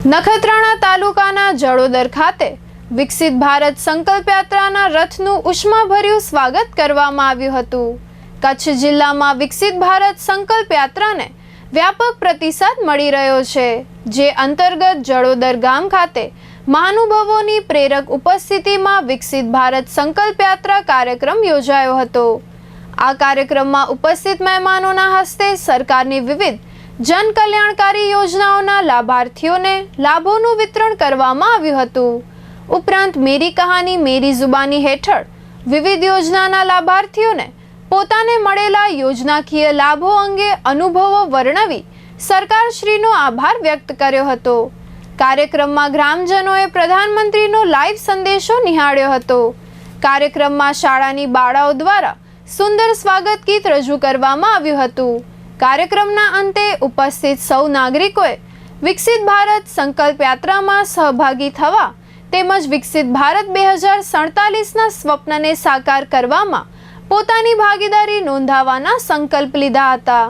નખત્રાણા તાલુકાના જડોદર ખાતે વિકસિત ભારત સંકલ્પ યાત્રાના રથનું ઉષ્માભર્યું સ્વાગત કરવામાં આવ્યું હતું. કચ્છ જિલ્લામાં વિકસિત ભારત સંકલ્પ યાત્રાને વ્યાપક પ્રતિસાદ મળી રહ્યો છે, જે અંતર્ગત જડોદર ગામ ખાતે મહાનુભાવોની પ્રેરક ઉપસ્થિતિમાં વિકસિત ભારત સંકલ્પ યાત્રા કાર્યક્રમ યોજાયો હતો. આ કાર્યક્રમમાં ઉપસ્થિત મહેમાનોના હસ્તે સરકારની વિવિધ જન કલ્યાણકારી યોજનાઓના લાભાર્થીઓને લાભોનું વિતરણ કરવામાં આવ્યું હતું. ઉપરાંત મેરી કહાની મેરી જુબાની હેઠળ વિવિધ યોજનાના લાભાર્થીઓને પોતાને મળેલા યોજનાકીય લાભો અંગે અનુભવો વર્ણવી સરકારશ્રીનો આભાર વ્યક્ત કર્યો હતો. કાર્યક્રમમાં ગ્રામજનોએ પ્રધાનમંત્રીનો લાઈવ સંદેશો નિહાળ્યો હતો. કાર્યક્રમમાં શાળાની બાળાઓ દ્વારા સુંદર સ્વાગત ગીત રજૂ કરવામાં આવ્યું હતું. કાર્યક્રમના અંતે ઉપસ્થિત સૌ નાગરિકોએ વિકસિત ભારત સંકલ્પ યાત્રામાં સહભાગી થવા તેમજ વિકસિત ભારત બે હજાર સડતાલીસના સ્વપ્નને સાકાર કરવામાં પોતાની ભાગીદારી નોંધાવવાના સંકલ્પ લીધા હતા.